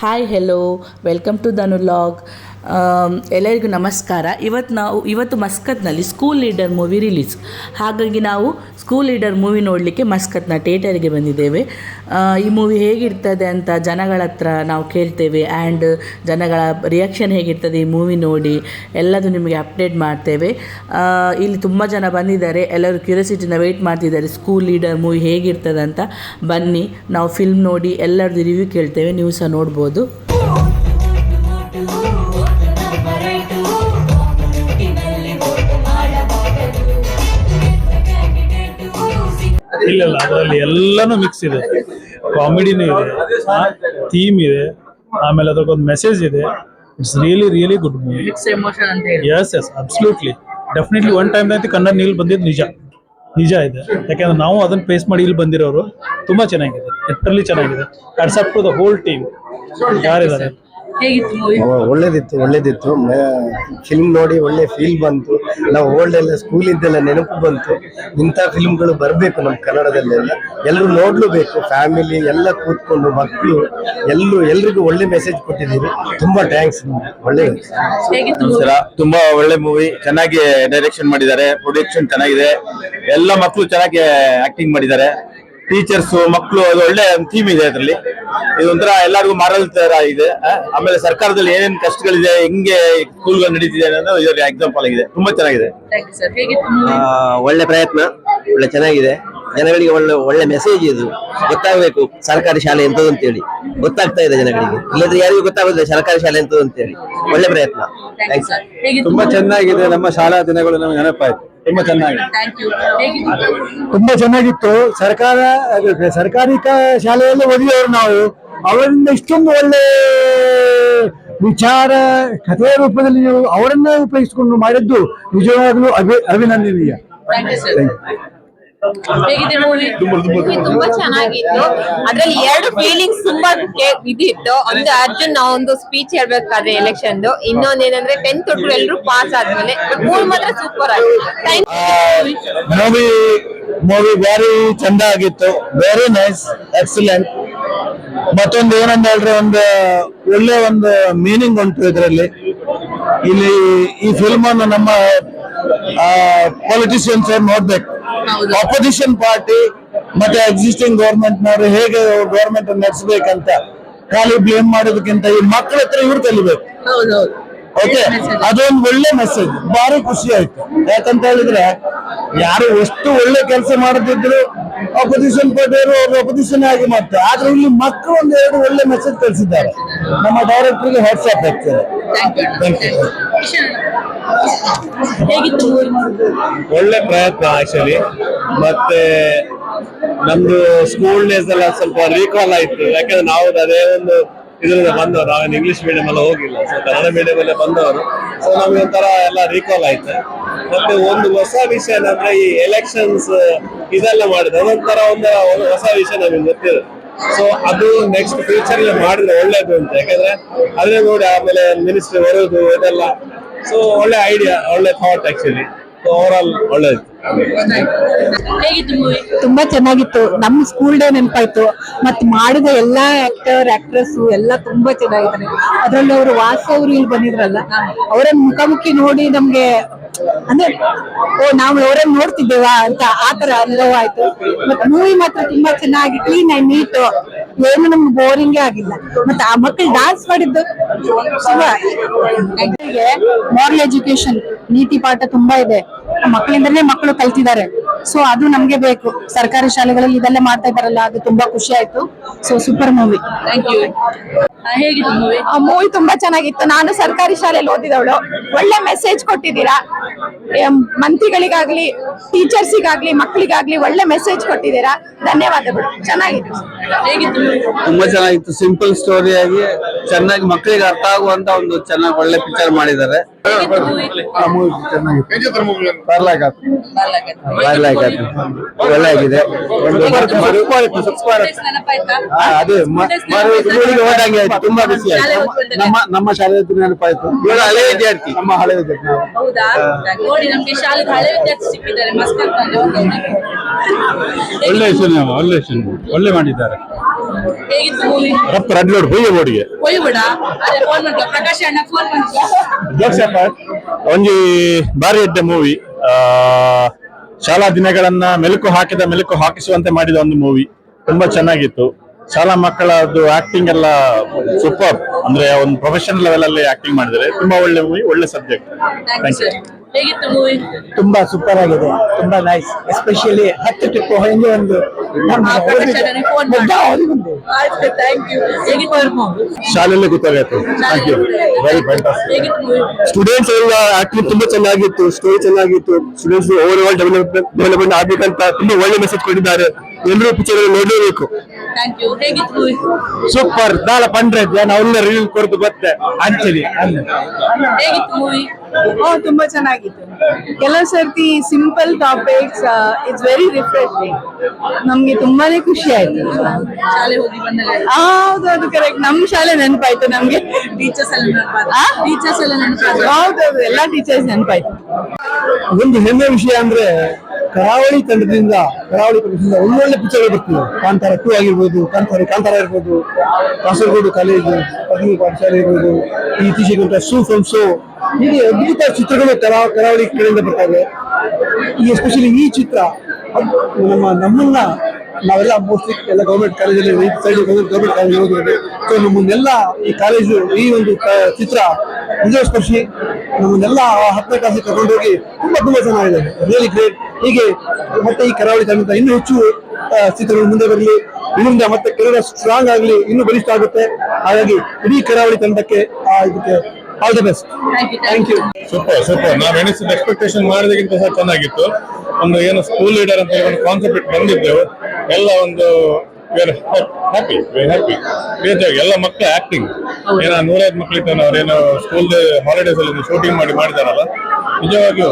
hi hello welcome to Dhanu log ಎಲ್ಲರಿಗೂ ನಮಸ್ಕಾರ. ಇವತ್ತು ನಾವು, ಇವತ್ತು ಮಸ್ಕತ್ನಲ್ಲಿ ಸ್ಕೂಲ್ ಲೀಡರ್ ಮೂವಿ ರಿಲೀಸ್ ಹಾಗಾಗಿ ನಾವು ಸ್ಕೂಲ್ ಲೀಡರ್ ಮೂವಿ ನೋಡಲಿಕ್ಕೆ ಮಸ್ಕತ್ನ ಥಿಯೇಟರ್ಗೆ ಬಂದಿದ್ದೇವೆ. ಈ ಮೂವಿ ಹೇಗಿರ್ತದೆ ಅಂತ ಜನಗಳ ಹತ್ರ ನಾವು ಕೇಳ್ತೇವೆ. ಆ್ಯಂಡ್ ಜನಗಳ ರಿಯಾಕ್ಷನ್ ಹೇಗಿರ್ತದೆ ಈ ಮೂವಿ ನೋಡಿ ಎಲ್ಲದು ನಿಮಗೆ ಅಪ್ಡೇಟ್ ಮಾಡ್ತೇವೆ. ಇಲ್ಲಿ ತುಂಬ ಜನ ಬಂದಿದ್ದಾರೆ. ಎಲ್ಲರೂ ಕ್ಯೂರಿಯಾಸಿಟಿನ ವೆಯ್ಟ್ ಮಾಡ್ತಿದ್ದಾರೆ. ಸ್ಕೂಲ್ ಲೀಡರ್ ಮೂವಿ ಹೇಗಿರ್ತದೆ ಅಂತ ಬನ್ನಿ. ನಾವು ಫಿಲ್ಮ್ ನೋಡಿ ಎಲ್ಲರದ್ದು ರಿವ್ಯೂ ಕೇಳ್ತೇವೆ. ನೀವು ಸಹ ನೋಡ್ಬೋದು. ಇಲ್ಲ ಇಲ್ಲ ಅದರಲ್ಲಿ ಎಲ್ಲಾನು ಮಿಕ್ಸ್ ಇದೆ. ಕಾಮಿಡಿನೂ ಇದೆ ಥೀಮ್ ಇದೆ ಆಮೇಲೆ ಅದಕ್ಕೊಂದು ಮೆಸೇಜ್ ಇದೆ. It's really really good movie yes yes absolutely definitely one time ಅಂತ ಕನ್ನಡ ನೀಲ್ ಬಂದಿದ್ದು ನಿಜ. ನಿಜ ಇದೆ. ಯಾಕೆಂದ್ರೆ ನಾವು ಅದನ್ನ ಫೇಸ್ ಮಾಡಿ ಇಲ್ಲಿ ಬಂದಿರೋರು ತುಂಬಾ ಚೆನ್ನಾಗಿದೆ. ಎಟ್ರಲಿ ಚೆನ್ನಾಗಿದೆ. Up to the whole team ಯಾರಿದ್ದಾರೆ? ಹೇಗಿತ್ತು ಮೂವಿ ಒ- ಒಳ್ಳೇದಿತ್ತು ಒಳ್ಳೇದಿತ್ತು. ಫಿಲ್ಮ್ ನೋಡಿ ಒಳ್ಳೆ ಫೀಲ್ ಬಂತು. ನಾವು ಓಲ್ಡ್ ಎಲ್ಲ ಸ್ಕೂಲ್ ಇದ್ದೆಲ್ಲ ನೆನಪು ಬಂತು. ಇಂಥ ಫಿಲ್ಮ್ಗಳು ಬರಬೇಕು ನಮ್ಮ ಕನ್ನಡದಲ್ಲೆಲ್ಲ. ಎಲ್ಲರೂ ನೋಡ್ಲೇಬೇಕು ಫ್ಯಾಮಿಲಿ ಎಲ್ಲ ಕೂತ್ಕೊಂಡು ಮಕ್ಕಳು ಎಲ್ಲರೂ ಎಲ್ರಿಗೂ ಒಳ್ಳೆ ಮೆಸೇಜ್ ಕೊಟ್ಟಿದ್ದೀರಿ. ತುಂಬಾ ಥ್ಯಾಂಕ್ಸ್ ಒಳ್ಳೆ ನಮಸ್ಕಾರ. ತುಂಬಾ ಒಳ್ಳೆ ಮೂವಿ ಚೆನ್ನಾಗಿ ಡೈರೆಕ್ಷನ್ ಮಾಡಿದ್ದಾರೆ. ಪ್ರೊಡಕ್ಷನ್ ಚೆನ್ನಾಗಿದೆ. ಎಲ್ಲ ಮಕ್ಕಳು ಚೆನ್ನಾಗಿ ಆಕ್ಟಿಂಗ್ ಮಾಡಿದ್ದಾರೆ. ಟೀಚರ್ಸ್ ಮಕ್ಕಳು ಅದು ಒಳ್ಳೆ ಥೀಮ್ ಇದೆ ಅದರಲ್ಲಿ. ಇದೊಂಥರ ಎಲ್ಲರಿಗೂ ಮಾರಲ್ ತರ ಇದೆ. ಆ, ಆಮೇಲೆ ಸರ್ಕಾರದಲ್ಲಿ ಏನೇನು ಕಷ್ಟಗಳಿದೆ ಹೆಂಗೆ ಸ್ಕೂಲ್ಗಳು ನಡೀತಿದೆ ಅನ್ನೋದು ಇದರ ಎಕ್ಸಾಂಪಲ್ ಆಗಿದೆ. ತುಂಬಾ ಚೆನ್ನಾಗಿದೆ. ಒಳ್ಳೆ ಪ್ರಯತ್ನ ಒಳ್ಳೆ ಚೆನ್ನಾಗಿದೆ. ಜನಗಳಿಗೆ ಒಳ್ಳೆ ಒಳ್ಳೆ ಮೆಸೇಜ್ ಇದು. ಗೊತ್ತಾಗಬೇಕು ಸರ್ಕಾರಿ ಶಾಲೆ ಎಂತದ್ದು ಅಂತೇಳಿ. ಗೊತ್ತಾಗ್ತಾ ಇದೆ ಜನಗಳಿಗೆ. ಇಲ್ಲದ್ರೆ ಯಾರಿಗೂ ಗೊತ್ತಾಗೋದಿಲ್ಲ ಸರ್ಕಾರಿ ಶಾಲೆ ಎಂತದ್ದು ಅಂತೇಳಿ. ಒಳ್ಳೆ ಪ್ರಯತ್ನ. ತುಂಬಾ ಚೆನ್ನಾಗಿದೆ ನಮ್ಮ ಶಾಲಾ ದಿನಗಳು ನಮಗೆ ನೆನಪಾಯ್ತು. ತುಂಬಾ ಚೆನ್ನಾಗಿ ತುಂಬಾ ಚೆನ್ನಾಗಿತ್ತು. ಸರ್ಕಾರ ಸರ್ಕಾರಿ ಶಾಲೆಯಲ್ಲಿ ಓದಿದವರು ನಾವು. ಅವರಿಂದ ಇಷ್ಟೊಂದು ಒಳ್ಳೆ ವಿಚಾರ ಕಥೆಯ ರೂಪದಲ್ಲಿ ನೀವು ಅವರನ್ನ ಉಪಯೋಗಿಸಿಕೊಂಡು ಮಾಡಿದ್ದು ನಿಜವಾಗ್ಲೂ ಅಭಿ ಅಭಿನಂದನೀಯ. ತುಂಬಾ ಚೆನ್ನಾಗಿತ್ತು. ಅದ್ರಲ್ಲಿ ಎರಡು ಫೀಲಿಂಗ್ಸ್ ತುಂಬಾ ಇದಿತ್ತು. ಒಂದು ಅರ್ಜುನ್ ಒಂದು ಸ್ಪೀಚ್ ಹೇಳ್ಬೇಕಾದ್ರೆ ಎಲೆಕ್ಷನ್ ಇನ್ನೊಂದೇನಂದ್ರೆ ಟೆಂತ್ ಒಟ್ಟು ಎಲ್ರು ಪಾಸ್ ಆದ್ಮೇಲೆ ಮೂವಿ ಮಾತ್ರ ಸೂಪರ್ ಆಗಿತ್ತು ಮೂವಿ ಮೂವಿ ವೆರಿ ಚಂದ ಆಗಿತ್ತು. ವೆರಿ ನೈಸ್ ಎಕ್ಸಲೆಂಟ್ ಮತ್ತೊಂದು ಏನಂತ ಹೇಳಿದ್ರೆ ಒಂದು ಒಳ್ಳೆ ಒಂದು ಮೀನಿಂಗ್ ಉಂಟು ಇದರಲ್ಲಿ. ಇಲ್ಲಿ ಈ ಫಿಲ್ಮ್ ಅನ್ನು ನಮ್ಮ ಪೊಲಿಟಿಷಿಯನ್ಸ್ ಏನ್ ನೋಡ್ಬೇಕು. ಅಪೋಸಿಷನ್ ಪಾರ್ಟಿ ಮತ್ತೆ ಎಕ್ಸಿಸ್ಟಿಂಗ್ ಗೌರ್ಮೆಂಟ್ ನವರು ಹೇಗೆ ಗೌರ್ಮೆಂಟ್ ನಡೆಸಬೇಕಂತ ಖಾಲಿ ಬ್ಲೇಮ್ ಮಾಡೋದಕ್ಕಿಂತ ಈ ಮಕ್ಕಳ ಹತ್ರ ಇವ್ರು ಕಲಿಬೇಕು. ಓಕೆ ಅದೊಂದು ಒಳ್ಳೆ ಮೆಸೇಜ್ ಭಾರಿ ಖುಷಿ ಆಯ್ತು. ಯಾಕಂತ ಹೇಳಿದ್ರೆ ಯಾರು ಎಷ್ಟು ಒಳ್ಳೆ ಕೆಲಸ ಮಾಡುತ್ತಿದ್ರು ಅಪೋಸಿಷನ್ ಪಾರ್ಟಿಯವರು ಅವ್ರು ಅಪೋಸಿಷನ್ ಆಗಿ ಮಾಡ್ತಾರೆ. ಆದ್ರೆ ಇಲ್ಲಿ ಮಕ್ಕಳು ಒಂದು ಎರಡು ಒಳ್ಳೆ ಮೆಸೇಜ್ ಕಳಿಸಿದ್ದಾರೆ. ನಮ್ಮ ಡೈರೆಕ್ಟರ್ಗೆ ವಾಟ್ಸ್ಆಪ್ ಆಗ್ತದೆ ಥ್ಯಾಂಕ್ ಯು. ಹೇಗಿತ್ತು? ಒಳ್ಳೆ ಪ್ರಯತ್ನ ಆಕ್ಚುಲಿ ಮತ್ತೆ ನಮ್ದು ಸ್ಕೂಲ್ ಡೇಸ್ ಎಲ್ಲ ಸ್ವಲ್ಪ ರೀಕಾಲ್ ಆಯ್ತು. ಯಾಕಂದ್ರೆ ನಾವು ಅದೇ ಒಂದು ಇದರಿಂದ ಬಂದವರು. ನಾವೇನು ಇಂಗ್ಲಿಷ್ ಮೀಡಿಯಂ ಎಲ್ಲ ಹೋಗಿಲ್ಲ. ಸೊ ಕನ್ನಡ ಮೀಡಿಯಂ ಅಲ್ಲೇ ಬಂದವರು. ಸೊ ನಮ್ಗೆ ಒಂಥರ ಎಲ್ಲ ರೀಕಾಲ್ ಆಯ್ತು. ಮತ್ತೆ ಒಂದು ಹೊಸ ವಿಷಯ ಅಂದ್ರೆ ಈ ಎಲೆಕ್ಷನ್ಸ್ ಇದೆಲ್ಲ ಮಾಡಿದ್ರೆ ಅದೊಂಥರ ಒಂದು ಹೊಸ ವಿಷಯ ನಮಗೆ ಗೊತ್ತಿದೆ ಸೊ ಅದು ನೆಕ್ಸ್ಟ್ ಫ್ಯೂಚರ್ ಮಾಡಿದ್ರೆ ಒಳ್ಳೇದು ಅಂತ. ಯಾಕಂದ್ರೆ, ಅದೇ ನೋಡಿ ಆಮೇಲೆ ಮಿನಿಸ್ಟ್ರಿ ಬರೋದು ಇದೆಲ್ಲ ಸೊ ಒಳ್ಳೆ ಐಡಿಯಾ ಒಳ್ಳೆ thought actually overall overall ಒಳ್ಳೇದು ಹೇಗಿತ್ತು ಮೂವಿ ತುಂಬಾ ಚೆನ್ನಾಗಿತ್ತು. ನಮ್ ಸ್ಕೂಲ್ ಡೇ ನೆನಪಾಯ್ತು. ಮತ್ತೆ ಮಾಡಿದ ಎಲ್ಲಾ ಆಕ್ಟರ್ ಆಕ್ಟ್ರೆಸ್ ಎಲ್ಲಾ ತುಂಬಾ ಚೆನ್ನಾಗಿದ್ದಾರೆ. ಅದ್ರಲ್ಲಿ ಅವರು ವಾಸ ಅವರು ಇಲ್ಲಿ ಬಂದಿದ್ರಲ್ಲ ಅವರನ್ನ ಮುಖಾಮುಖಿ ನೋಡಿ ನಮ್ಗೆ ಅಂದ್ರೆ ಓ ನಾವು ಅವರನ್ನ ನೋಡ್ತಿದ್ದೇವಾ ಅಂತ ಆತರ ಅನುಭವ ಆಯ್ತು. ಮತ್ತೆ ಮೂವಿ ಮಾತ್ರ ತುಂಬಾ ಚೆನ್ನಾಗಿ ಕ್ಲೀನ್ ಆಗಿ ನೀಟ್. ಏನು ನಮ್ಗೆ ಬೋರಿಂಗ್ ಆಗಿಲ್ಲ. ಮತ್ತೆ ಆ ಮಕ್ಕಳು ಡಾನ್ಸ್ ಮಾಡಿದ್ದು ಮಾರಲ್ ಎಜುಕೇಶನ್ ನೀತಿ ಪಾಠ ತುಂಬಾ ಇದೆ. ಮಕ್ಕಳಿಂದಲೇ ಮಕ್ಕಳು ಕಲ್ತಿದ್ದಾರೆ. ಸೊ ಅದು ನಮ್ಗೆ ಬೇಕು. ಸರ್ಕಾರಿ ಶಾಲೆಗಳಲ್ಲಿ ಇದೆಲ್ಲ ಮಾಡ್ತಾ ಇದಾರಲ್ಲ ಅದು ತುಂಬಾ ಖುಷಿ ಆಯ್ತು. So super movie thank you ಹೇಗಿತ್ತು ಮೂವಿ ತುಂಬಾ ಚೆನ್ನಾಗಿತ್ತು. ನಾನು ಸರ್ಕಾರಿ ಶಾಲೆಯಲ್ಲಿ ಓದಿದವಳು. ಒಳ್ಳೆ ಮೆಸೇಜ್ ಕೊಟ್ಟಿದ್ದೀರಾ? ಮಂತ್ರಿಗಳಿಗಾಗ್ಲಿ ಟೀಚರ್ಸಿಗಾಗ್ಲಿ ಮಕ್ಕಳಿಗಾಗ್ಲಿ ಒಳ್ಳೆ ಮೆಸೇಜ್ ಕೊಟ್ಟಿದ್ದೀರಾ? ಧನ್ಯವಾದಗಳು. ಚೆನ್ನಾಗಿತ್ತು. ಹೇಗಿತ್ತು ತುಂಬಾ ಚೆನ್ನಾಗಿತ್ತು. ಸಿಂಪಲ್ ಸ್ಟೋರಿ ಆಗಿ ಚೆನ್ನಾಗಿ ಮಕ್ಕಳಿಗೆ ಅರ್ಥ ಆಗುವಂತ ಒಂದು ಚೆನ್ನಾಗಿ ಒಳ್ಳೆ ಪಿಕ್ಚರ್ ಮಾಡಿದ್ದಾರೆ. ಹೇಗಿತ್ತು movie? ಒಳ್ಳೆ ಆಗಿದೆ ಒಂದು? ಅದೇ ಹೋದಂಗೆ ಆಯ್ತು ತುಂಬಾ ಖುಷಿ ಆಯ್ತು ನಮ್ಮ ನಮ್ಮ ಶಾಲೆ ನೆನಪಾಯ್ತು ಇವರು ಹಳೆ ವಿದ್ಯಾರ್ಥಿ ನಮ್ಮ ಹಳೆ ವಿದ್ಯಾರ್ಥಿ ಹೌದಾ ನೋಡಿ ನಮ್ಗೆ ಶಾಲೆದ ಹಳೆ ವಿದ್ಯಾರ್ಥಿ ಸಿಕ್ಕಿದ್ದಾರೆ ಮಸ್ಕತ್ನಲ್ಲಿ ಒಳ್ಳೆ ಸಿನಿಮಾ ಒಳ್ಳೆ ಸಿನಿಮಾ ಒಳ್ಳೆ ಮಾಡಿದ್ದಾರೆ. ಹೇಗಿತ್ತು ಮೂವಿ ರಪ್ಪ ರಡ್ಲೋಡ್ ಬೊಯ್ಯ ಬೋಡಿಗೆ ಹೋಯ್ಬಿಡ ಅದೇ ಫೋನ್ ಮಾಡ್ಕ ಪ್ರಕಾಶ್ ಅಣ್ಣ ಫೋನ್ ಮಾಡ್ಕ ಒಂಜಿ ಬಾರಿ ಎಡ್ಡೆ ಮೂವಿ ಶಾಲಾ ದಿನಗಳನ್ನ ಮೆಲುಕು ಹಾಕಿದ ಮೆಲುಕು ಹಾಕಿಸುವಂತೆ ಮಾಡಿದ ಒಂದು ಮೂವಿ ತುಂಬಾ ಚೆನ್ನಾಗಿತ್ತು. ಶಾಲಾ ಮಕ್ಕಳದ್ದು ಆಕ್ಟಿಂಗ್ ಎಲ್ಲ ಸೂಪರ್ ಅಂದ್ರೆ ಒಂದು ಪ್ರೊಫೆಷನಲ್ ಲೆವೆಲ್ ಅಲ್ಲಿ ಆಕ್ಟಿಂಗ್ ಮಾಡಿದರೆ ತುಂಬಾ ಒಳ್ಳೆ ಮೂವಿ ಒಳ್ಳೆ ಸಬ್ಜೆಕ್ಟ್ ಥ್ಯಾಂಕ್ ಯು ಹೇಗಿತ್ತು ಮೂವಿ ತುಂಬಾ ಸೂಪರ್ ಆಗಿದೆ ತುಂಬಾ ನೈಸ್ ಎಸ್ಪೆಷಲಿ ಹತ್ತು ಟ್ರಿಪ್ ಹಂಗೆ ಒಂದು ಶಾಲೆಯಲ್ಲಿ ಗೊತ್ತಾಗುತ್ತೆ ಥ್ಯಾಂಕ್ ಯು ವೆರಿ ಫ್ಯಾಂಟಾಸ್ಟಿಕ್ ಹೇಗಿತ್ತು ಮೂವಿ ಸ್ಟೂಡೆಂಟ್ಸ್ ಎಲ್ಲ ಆಕ್ಟಿಂಗ್ ತುಂಬಾ ಚೆನ್ನಾಗಿತ್ತು ಸ್ಟೋರಿ ಚೆನ್ನಾಗಿತ್ತು. Students overall development development ಆಗ್ಬೇಕಂತ ತುಂಬಾ ಒಳ್ಳೆ ಮೆಸೇಜ್ ಕೊಟ್ಟಿದ್ದಾರೆ. ಎಲ್ಲರೂ ಪಿಕ್ಚರ್ ನೋಡಲೇಬೇಕು. ಥ್ಯಾಂಕ್ ಯು ಹೇಗಿತ್ತು ಸೂಪರ್ ದಾಳ ಪಂಡ್ರೆ ನಾನು ಒಳ್ಳೆ ರಿವ್ಯೂ ಕೊಡ್ತು ಬರ್ತೆ ಅಂಚಲಿ ತುಂಬಾ ಚೆನ್ನಾಗಿತ್ತು. ಕೆಲವು ಸರ್ತಿ simple topics it's very refreshing ನಮ್ಗೆ ತುಂಬಾನೇ ಖುಷಿ ಆಯ್ತು. ಶಾಲೆ ಹೋಗಿ ಬಂದಾಗ ಹೌದು ಅದು ಕರೆಕ್ಟ್ ನಮ್ ಶಾಲೆ ನೆನಪಾಯ್ತು ನಮ್ಗೆ. ಟೀಚರ್ಸ್ ಎಲ್ಲ ಟೀಚರ್ಸ್ ಎಲ್ಲ ನೆನಪಾದ? ಹೌದೌದು ಎಲ್ಲಾ ಟೀಚರ್ಸ್ ನೆನಪಾಯ್ತು. ಒಂದು ಹೆಮ್ಮೆ ವಿಷಯ ಅಂದ್ರೆ ಕರಾವಳಿ ತಂಡದಿಂದ, ಕರಾವಳಿ ಪ್ರದೇಶದಿಂದ ಒಳ್ಳೊಳ್ಳೆ ಪಿಕ್ಚರ್ ಬರ್ತಿದೆ ಕಾಂತಾರ ಟೂ ಆಗಿರ್ಬೋದು, ಕಾಂತಾರ ಕಾಂತಾರ ಇರ್ಬೋದು, ಕಾಸರಗೋಡು ಕಾಲೇಜು ಪದವಿ ಪಾಠಶಾಲೆ ಇರ್ಬೋದು ಇತ್ತೀಚೆಗೆ ಸೂ ಫ್ರಮ್ ಸೋ ಹೀಗೆ ಅದ್ಭುತ ಚಿತ್ರಗಳು ಕರಾ, ಕರಾವಳಿ ಕಡೆಯಿಂದ ಬರ್ತವೆ ಈ ಎಸ್ಪೆಷಲಿ ಈ ಚಿತ್ರ ನಮ್ಮ ನಮ್ಮನ್ನ ನಾವೆಲ್ಲ ಮೋಸ್ಟ್ಲಿ ಎಲ್ಲ ಗೌರ್ಮೆಂಟ್ ಕಾಲೇಜಲ್ಲಿ ಸೈಡ್ ಗೌರ್ಮೆಂಟ್ ಕಾಲೇಜ್ ಹೋಗಿದ್ದೇವೆ ಸೊ ನಮ್ಮನ್ನೆಲ್ಲ ಈ ಕಾಲೇಜು ಈ ಒಂದು ಚಿತ್ರ ವಿಜಯ ಸ್ಪರ್ಶಿ ನಮ್ಮನ್ನೆಲ್ಲ ಆ ಹತ್ತನೇ ಕ್ಲಾಸಿಗೆ ತಗೊಂಡೋಗಿ ತುಂಬಾ ತುಂಬಾ ಚೆನ್ನಾಗಿದೆ ರಿಯಲಿ ಗ್ರೇಟ್ ಹೀಗೆ ಮತ್ತೆ ಈ ಕರಾವಳಿ ತಂಡ ಇನ್ನೂ ಹೆಚ್ಚು ಚಿತ್ರಗಳು ಮುಂದೆ ಬರಲಿ ಇನ್ನೊಂದು ಮತ್ತೆ ಕನ್ನಡ ಸ್ಟ್ರಾಂಗ್ ಆಗಲಿ ಇನ್ನೂ ಬಲಿಷ್ಠ ಆಗುತ್ತೆ. ಹಾಗಾಗಿ ಇಡೀ ಕರಾವಳಿ ತಂಡಕ್ಕೆ ಆ, ಇದಕ್ಕೆ all the best thank you super super ನಾವು ಎಣಿಸಿದ ಎಕ್ಸ್ಪೆಕ್ಟೇಷನ್ ಮಾಡಿದಕ್ಕಿಂತ ಸಹ ಚೆನ್ನಾಗಿತ್ತು. ಒಂದು ಏನು ಸ್ಕೂಲ್ ಲೀಡರ್ ಅಂತ ಹೇಳಿ ಒಂದು ಕಾನ್ಸೆಪ್ಟ್ ಬಂದಿದ್ದೆವು. ಎಲ್ಲ ಒಂದು ಹ್ಯಾಪಿ ವೆರಿ ಹ್ಯಾಪಿ ನಿಜವಾಗಿ ಎಲ್ಲ ಮಕ್ಕಳು ಆಕ್ಟಿಂಗ್ ಏನೋ ನೂರೈದು ಮಕ್ಕಳಿತ್ತು ಅವ್ರೇನೋ ಸ್ಕೂಲ್ ಹಾಲಿಡೇಸ್ ಅಲ್ಲಿ ಶೂಟಿಂಗ್ ಮಾಡಿ ಮಾಡಿದಾರಲ್ಲ? ನಿಜವಾಗಿಯೂ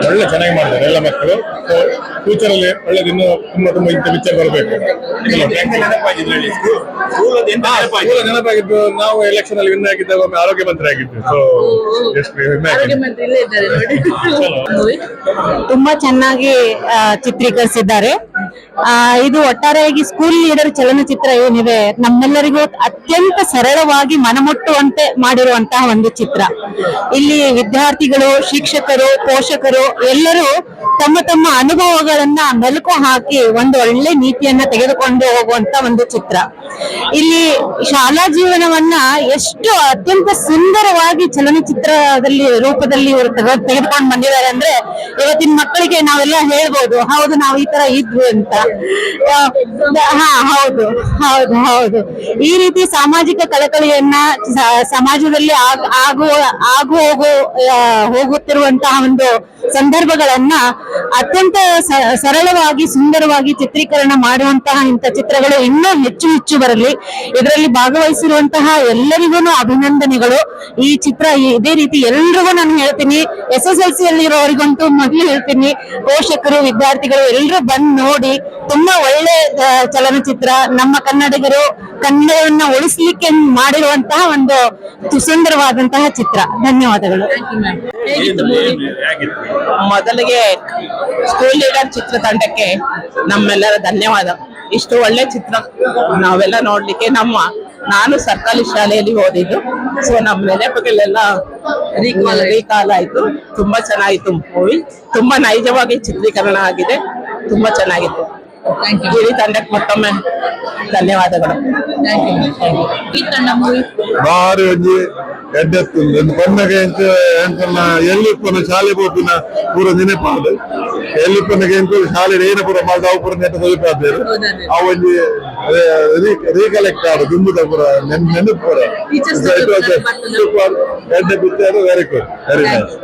ಒಳ್ಳೆ ಚೆನ್ನಾಗಿ ಮಾಡಿದ್ದಾರೆ ಎಲ್ಲ ಮಕ್ಕಳು. ಸೊ ಫ್ಯೂಚರ್ ಅಲ್ಲಿ ಒಳ್ಳೇದು ಇನ್ನೂ ತುಂಬಾ ತುಂಬಾ ಇಂಥ ಪಿಕ್ಚರ್ ಬರಬೇಕು. ನೆನಪಾಗಿದ್ದು ನಾವು ಎಲೆಕ್ಷನ್ ಅಲ್ಲಿ ವಿನ್ ಆಗಿದ್ದಾಗ ಒಮ್ಮೆ ಆರೋಗ್ಯ ಮಂತ್ರಿ ಆಗಿದ್ದು ಸೊ ತುಂಬಾ ಚೆನ್ನಾಗಿ ಆ, ಚಿತ್ರೀಕರಿಸಿದ್ದಾರೆ. ಆ, ಇದು ಒಟ್ಟಾರೆಯಾಗಿ ಸ್ಕೂಲ್ ಲೀಡರ್ ಚಲನಚಿತ್ರ ಏನಿದೆ ನಮ್ಮೆಲ್ಲರಿಗೂ ಅತ್ಯಂತ ಸರಳವಾಗಿ ಮನಮುಟ್ಟುವಂತೆ ಮಾಡಿರುವಂತಹ ಒಂದು ಚಿತ್ರ. ಇಲ್ಲಿ ವಿದ್ಯಾರ್ಥಿಗಳು ಶಿಕ್ಷಕರು ಪೋಷಕರು ಎಲ್ಲರೂ ತಮ್ಮ ತಮ್ಮ ಅನುಭವಗಳನ್ನ ಮೆಲುಕು ಹಾಕಿ ಒಂದು ಒಳ್ಳೆ ನೀತಿಯನ್ನ ತೆಗೆದುಕೊಂಡು ಹೋಗುವಂತ ಒಂದು ಚಿತ್ರ. ಇಲ್ಲಿ ಶಾಲಾ ಜೀವನವನ್ನ ಎಷ್ಟು ಅತ್ಯಂತ ಸುಂದರವಾಗಿ ಚಲನಚಿತ್ರದಲ್ಲಿ ರೂಪದಲ್ಲಿ ಇವರು ತೆಗೆ- ತೆಗೆದುಕೊಂಡು ಬಂದಿದ್ದಾರೆ ಅಂದ್ರೆ ಇವತ್ತಿನ ಮಕ್ಕಳಿಗೆ ನಾವೆಲ್ಲ ಹೇಳ್ಬೋದು, ಹೌದು ನಾವು ಈ ತರ ಇದ್ವಿ ಅಂತ. ಹಾ, ಹೌದು ಹೌದು ಹೌದು. ಈ ರೀತಿ ಸಾಮಾಜಿಕ ಕಳಕಳಿಯನ್ನ ಸಮಾಜದಲ್ಲಿ ಆಗು ಆಗು ಹೋಗು ಹೋಗುತ್ತಿರುವಂತಹ ಒಂದು ಸಂದರ್ಭಗಳನ್ನ ಅತ್ಯಂತ ಸರಳವಾಗಿ ಸುಂದರವಾಗಿ ಚಿತ್ರೀಕರಣ ಮಾಡುವಂತಹ ಇಂಥ ಚಿತ್ರಗಳು ಇನ್ನೂ ಹೆಚ್ಚು ಹೆಚ್ಚು ಬರಲಿ. ಇದರಲ್ಲಿ ಭಾಗವಹಿಸಿರುವಂತಹ ಎಲ್ಲರಿಗೂ ಅಭಿನಂದನೆಗಳು. ಈ ಚಿತ್ರ ಇದೇ ರೀತಿ ಎಲ್ರಿಗೂ ನಾನು ಹೇಳ್ತೀನಿ. ಎಸ್ ಎಸ್ ಎಲ್ ಸಿ ಅಲ್ಲಿ ಇರೋರಿಗಂತೂ ಮೊದಲು ಹೇಳ್ತೀನಿ. ಪೋಷಕರು ವಿದ್ಯಾರ್ಥಿಗಳು ಎಲ್ಲರೂ ಬಂದು ನೋಡಿ. ತುಂಬಾ ಒಳ್ಳೆ ಚಲನಚಿತ್ರ. ನಮ್ಮ ಕನ್ನಡಿಗರು ಕನ್ನಡವನ್ನ ಉಳಿಸ್ಲಿಕ್ಕೆ ಮಾಡಿರುವಂತಹ ಒಂದು ಸುಂದರವಾದಂತಹ ಚಿತ್ರ. ಧನ್ಯವಾದಗಳು. ಮೊದಲಿಗೆ ಸ್ಕೂಲ್ ಲೀಡರ್ ಚಿತ್ರತಂಡಕ್ಕೆ ನಮ್ಮೆಲ್ಲರ ಧನ್ಯವಾದ. ಇಷ್ಟು ಒಳ್ಳೆ ಚಿತ್ರ ನಾವೆಲ್ಲ ನೋಡ್ಲಿಕ್ಕೆ ನಮ್ಮ ನಾನು ಸರ್ಕಾರಿ ಶಾಲೆಯಲ್ಲಿ ಓದಿದ್ದು ಸೊ ನಮ್ಮ ನೆನಪುಗಳೆಲ್ಲ ರೀಕಾಲ್ ರೀಕಾಲ್ ಆಯ್ತು. ತುಂಬಾ ಚೆನ್ನಾಗಿತ್ತು ಮೂವಿ ತುಂಬಾ ನೈಜವಾಗಿ ಚಿತ್ರೀಕರಣ ಆಗಿದೆ. ತುಂಬಾ ಚೆನ್ನಾಗಿತ್ತು. ಗಿರಿ ತಂಡಕ್ಕೆ ಮತ್ತೊಮ್ಮೆ ಧನ್ಯವಾದಗಳು. ಥ್ಯಾಂಕ್ ಯು ಹೇಗಿತ್ತಣ್ಣ ಮೂವಿ ಬಾರಿ ಒಂಜಿ ಎಡ್ಡೆತ್ತು ಪೊನ್ನಗೆ ಎಂಚ ಎಂಕಲ್ನ ಎಲ್ಲಿಪ್ಪನ ಶಾಲೆ ಪೋಪಿನ ಪೂರ ನೆನಪಾಡು ಎಲ್ಲಿಪ್ಪನಗೆ ಎಂಕು ಶಾಲೆ ಏನ ಪೂರ ಮಾಡ್ದ ಅವು ಪೂರ ನೆನಪು ಹೋಗಿಪಾದೇರು ಅವಲ್ಲಿ ರೀಕಲೆಕ್ಟ್ ಆಡು ದುಂಬುದ ಪೂರ ನೆನ್ ನೆನಪು ಪೂರ. ಎಡ್ಡೆ picture very good very nice?